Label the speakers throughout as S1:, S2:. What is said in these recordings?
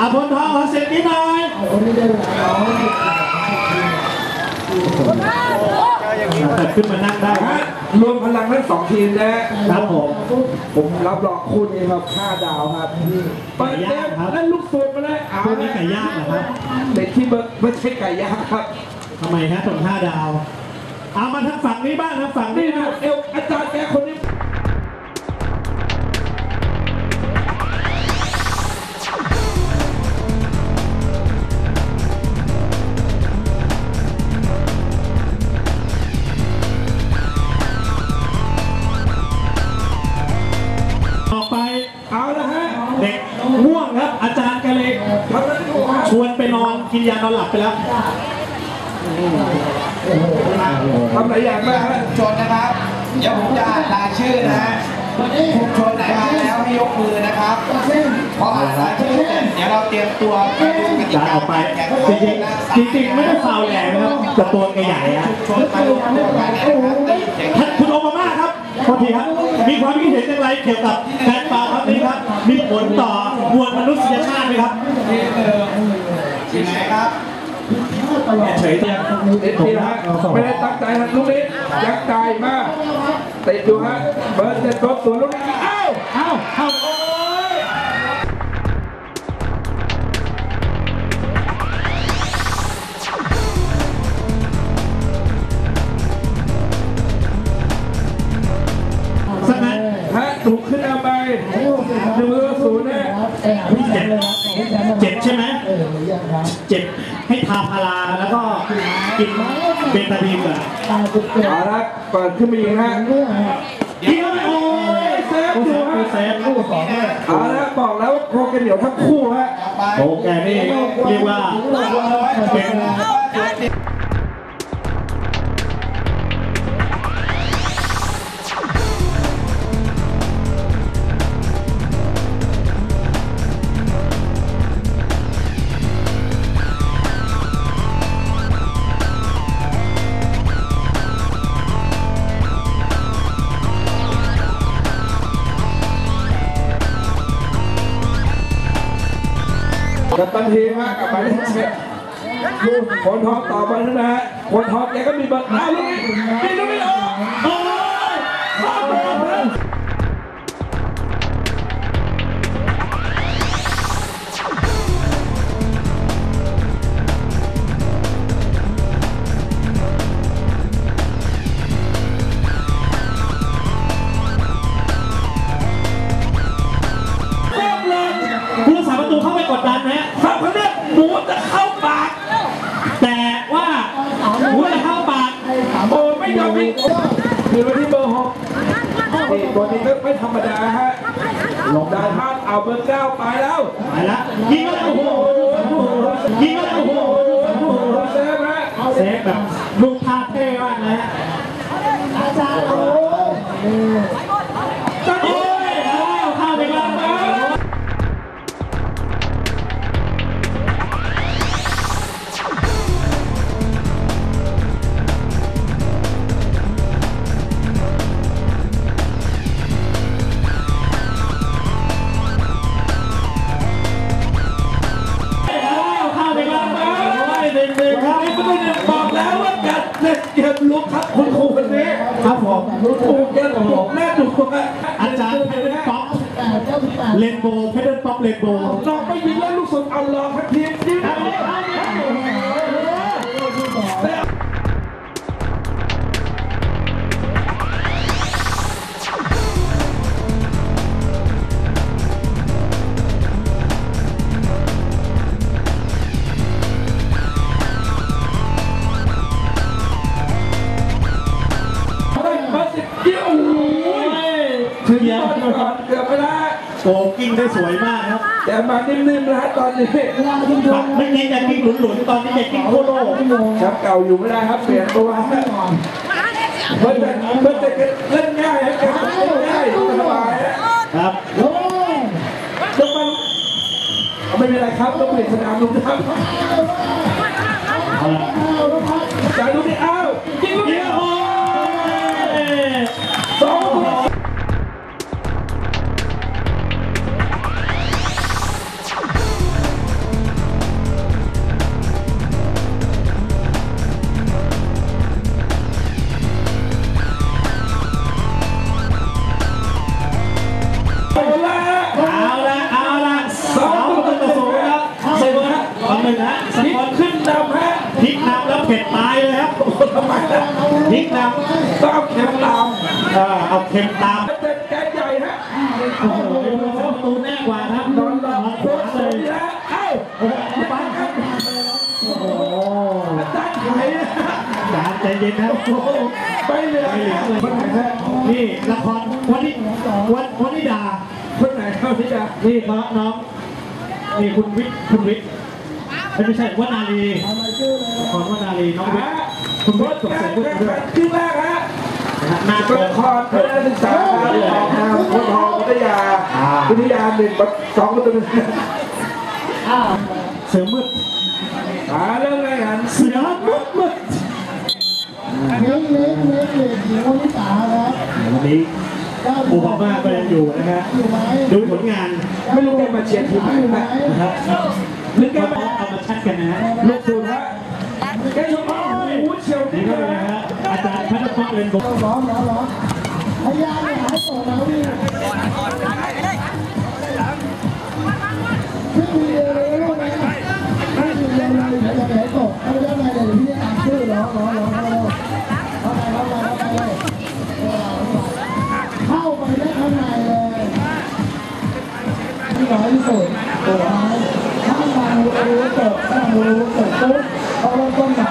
S1: อาพลทองขอเสียงนิดหน่อยแต่ขึ้นมานั่งได้
S2: ฮะรวมพลังทั้งสองทีมนะฮะ
S1: ครับผม
S2: ผมรับรองคู่นี้ครับห้าดาวครับเปิดเกมเล่นลูกสูบมาเลยเอา
S1: พวกนี้ไก่ย่างเหรอครับ
S2: เด็กที่เบอร์ไม่ใช่ไก่ย่างครับ
S1: ทำไมฮะส่งห้าดาว เอามาทางฝั่งนี้บ้างนะฝั่ง
S2: นี่
S1: นี้
S2: นะ
S1: นะ
S2: เอวอาจารย์แกคนนี้
S1: ง่วงครับ อาจารย์ก็เลย
S2: ทำอะไรดูครับ
S1: ชวนไปนอนกินยานอนหลับไปแล้ว
S2: ทำหลายอย่างมากฮะ
S3: ชนนะครับเดี๋ยวผมจะอ่านรายชื่อนะฮะทุกชนไหนมาแล้วให้ยกมือนะครับพออ่านรายชื่อเสร็จเดี๋ยวเราเตรียมตัวไปดูกติ
S1: จาน
S3: กา
S1: ออกไป
S3: การแข่ง
S1: จ
S3: ขัน
S1: ริง
S3: หน้า
S1: ๆจริงๆไม่ได้ฟาวแหลมนะครับแต่ตัวแกใหญ่อะ
S3: ชนมารวมตัวกันเนี่ยนะครับได้ยินเสียง
S1: ท่านคุณโอมาม่าครับ โทษทีครับมีความคิดเห็นอย่างไรเกี่ยวกับการฟาวครับนี้ครับ มีผลต่อมวลมนุษยชาติไหมครับ
S3: ทีไหนครับ
S1: เฉยเตียง
S2: เด็ดทีนะฮะไม่ได้ตั้งใจฮะลูกนี้ยักษ์ใจมากติดอยู่ฮะเบิร์ดเจ็ดรถสวนลูกนี้อ้าว
S1: เอ้าเอ้า
S2: ถูกขึ้นเอาไปหนึ่งประตูศูนย์นะ
S1: เจ็บเจ็บใช่ไหมเจ็บให้ทาพาราแล้วก็กินเบตาดีนก่อน
S2: เอาละเปิดขึ้นมาอีกฮะ
S1: กินแล้วไม่โอ้ย
S2: เซฟอยู่ฮะ
S1: เซฟลูกสองเลย
S2: เอาละบอกแล้วว่าโคกันเหนียวทั้งคู่ฮะ
S3: ไป
S1: โอ้แกนี่เรียกว่าเป็น
S2: กับตันทีมฮะกับหมายเลขสิบลูกคนทองต่อไปนะฮะคนทองแกก็มีเบอร์อ้าลูกนี้นี่ลูกนี้ออก
S1: โอ้ย
S2: ไม่ยอมวิ่งคือมาที่เบอร์หกนี่ตัวนี้ก็ไม่ธรรมดาฮะลงได้พลาดเอาเบอร์เก้าไปแล้ว
S1: ไปละยิงแล้วโอ้โหยิงแล้วโอ้โห
S2: เซฟฮะ
S1: เซฟแบบลูกท่าเท่มากนะฮะ
S2: ถูกแกถูกแม่ถูกฮะ
S1: อาจารย์เพดป๊อปเลนโบว์เพดป๊อปเลนโบว์
S2: ลองไม่ยิงแล้วลูกสุดเอาลองทักที ถึง
S1: เกีย
S2: ตอน
S1: ร์
S2: ก่อนเกือบไปแล้ว
S1: โกกิ้งได้สวยมากครับ
S2: แต่มานิ่มๆนะฮะตอนนี้
S1: ปักไม่ยิงแต่กิ้งหลุนๆตอนนี้จะกิ้งโคโล
S2: แชมป์เก่าอยู่ไม่ได้ครับเปลี่ยนตัวฮะเพิ่นจะเพิ่นจะเล่นง่ายฮะแกเล่นง่ายสบายฮะ
S1: ครับ
S2: จะมันไม่เป็นไรครับต้องเปลี่ยนสนามลูกครับ
S1: เอาละ
S2: จ่ายลูกนี้อ้าวยิงลูก
S1: เกี
S2: นี้
S1: ยร์โอ้ย
S2: สองลูก
S1: ตาม
S2: เป็นแกนใหญ่ฮะ
S1: โอ้โหประตูแน่กว่าครับ
S2: นอนหลับ
S1: ข
S2: โค
S1: วา
S2: ตร
S1: เล
S2: เลยยฮะเอ้า
S1: โอ้โหเอาไปครับโอ้โห
S2: อาจารย์ไข่นะ
S1: อย่าใจเย็นครับโอ้โห
S2: ไปเหลือ
S1: ไม่เหลือเลย
S2: คนไหนฮะ
S1: นี่ละครวันนี้วันวันนี้ดา
S2: คนไหนครับพี่จ๋า
S1: นี่น้องน้องนี่คุณวิทย์คุณวิทย์ไม่ใช่วนาลีละครวนาลีน้องวิทย์คุณวิทย์สม
S2: กา
S1: ศ
S2: ร
S1: รีบุญ
S2: แข่ง
S1: ด้ว
S2: ขั
S1: ย
S2: นครึ่งแรกฮะ
S1: นะฮะหน้า
S2: เป็น
S1: เปิด
S2: ละครเพื่อนักศึกษาครับออกนามโคตรทองวิทยาวิทยาหนึ่งสองประตู
S1: เสือมืด
S2: มาเริ่มเลยหัน
S1: เสือมืดมืด
S4: เล็กเล็กเล็กเล็กหญิงคนที่สามครับ
S1: วันนี้
S4: เก้า
S1: โอบาก็ยังอยู่นะฮะดูผลงาน
S2: ไม่รู้แกมาเชียร์ทีมไหนนะ
S1: ครับ
S2: หรือแก
S1: ก็
S2: ม
S1: เอามาชัดกันนะ
S2: ลูกศูนย์ฮะแกชมว่าโอ้โหเฉียว
S1: นี่
S2: นี่
S1: ก็
S2: ก็
S1: เล
S2: ย
S1: นะ
S2: ฮะ
S1: อาจารย์พัฒน์เรียนบก
S4: ร้อนร้อนร้อนพยายามอย่าให้ตกนะพี่พี่มีเร็วเลยลูกนะพี่มีเร็วเลยอย่าอย่าให้ตกถ้าไม่ได้ไงเดี๋ยพี่จะตามชื่อร้อนร้อนร้อนเข้าไปเข้าไปเข้าไปเข้าไปเข้าไปได้ข้างในเลยที่น้อยที่สุดตัวน้อยถ้ามันรู้ตกถ้ามันรู้ตกปุ๊บเขาเริ่มต้นใหม่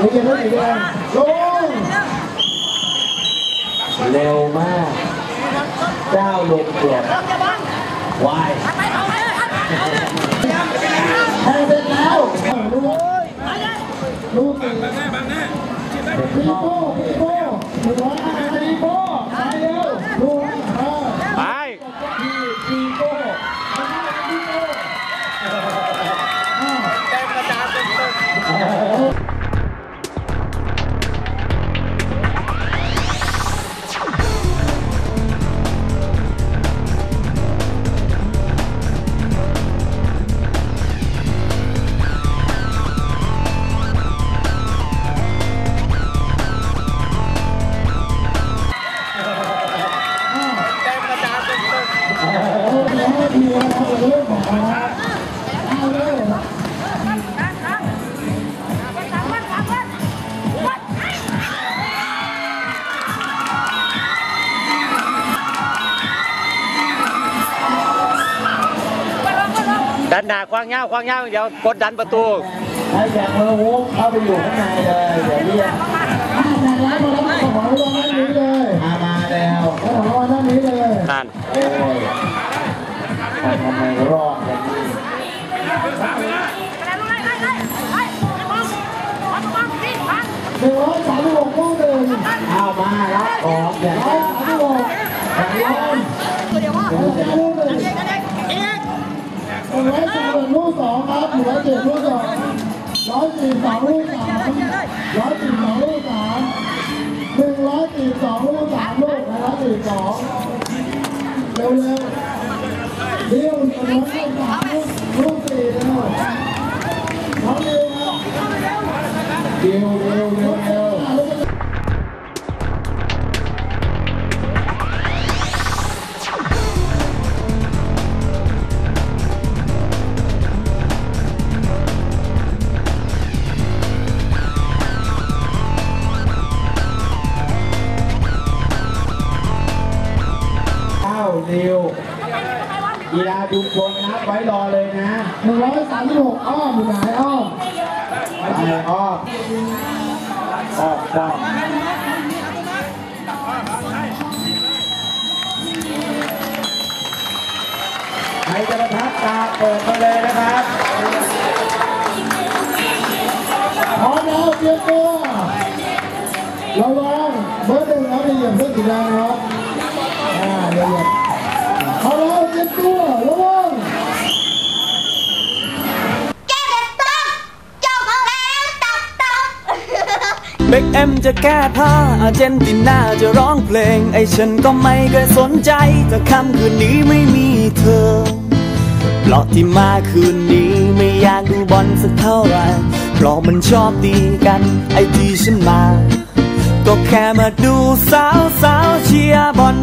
S4: เดี๋ยวจะได้อีกแล้วลง
S3: เร็วมากเจ้าลงกรดวาย
S4: แทงเสร็จแล้วลูกลูกปีโป้ปีโป้หนึ่งร้อยห้า หนา
S5: ควางเงาควางเงาเดี๋ยวกดดันประตู
S4: ให้แขกเมือวุ้เข้าไปอยู่ข้างในเลยเดี๋ยวเรียกอ่าจากร้านมาแล้วขอรางวัลนี้เลย
S3: มามาแล้ว
S4: ขอรางวัลนนี้เลย
S5: นั่น
S3: โอ้ยทำไมรอดอย่างนี้
S4: หนึ่งร้อยสามสิบหกลูกหนึ่ง
S3: เอามารับของอย่าง
S4: ร้อย
S3: นี้
S4: สามสิบหก
S3: อย่างนี้
S4: ลูกหนึ่งหนึ่งร้อยสี่สิบลูกสอง ครับหนึ่งร้อยเจ็ดลูกสองร้อยสี่สองลูกสามร้อยสี่สองลูกสามหนึ่งร้อยสี่สองลูกสามลูกร้อยสี่สองเร็วเร็วเดี่ยวหนึ่งร้อยสี่สามลูกสี่เร็วน้องเร็ว
S3: เร็วเร็ว เร็วเร็วเข้าเร็วกีฬาชุมชนนับไว้รอเลยนะ
S4: หนึ่งร้อยสามสิบหกอ้อมอยู่ไหนอ้อม
S3: ไปอ้อมอ้อมอ้อมใครจะประทับตาเปิดมาเลยนะครับ
S4: พร้อมแล้วเตรียมตัวระวังเบอร์หนึ่งครับอย่าเหยียบเส้นสีแดงนะครับอ่าอย่า เดี๋ยวเขาแล้วเกตัวระวัง
S6: เบคแอมจะแก้ผ้าอาเจนตินาจะร้องเพลง ไอ้ฉันก็ไม่เคยสนใจแต่ค่ำคืนนี้ไม่มีเธอเพราะที่มาคืนนี้ไม่อยากดูบอลสักเท่าไรเพราะมันชอบตีกัน ไอ้ที่ฉันมา ก็แค่มาดูสาวสาวเชียร์บอล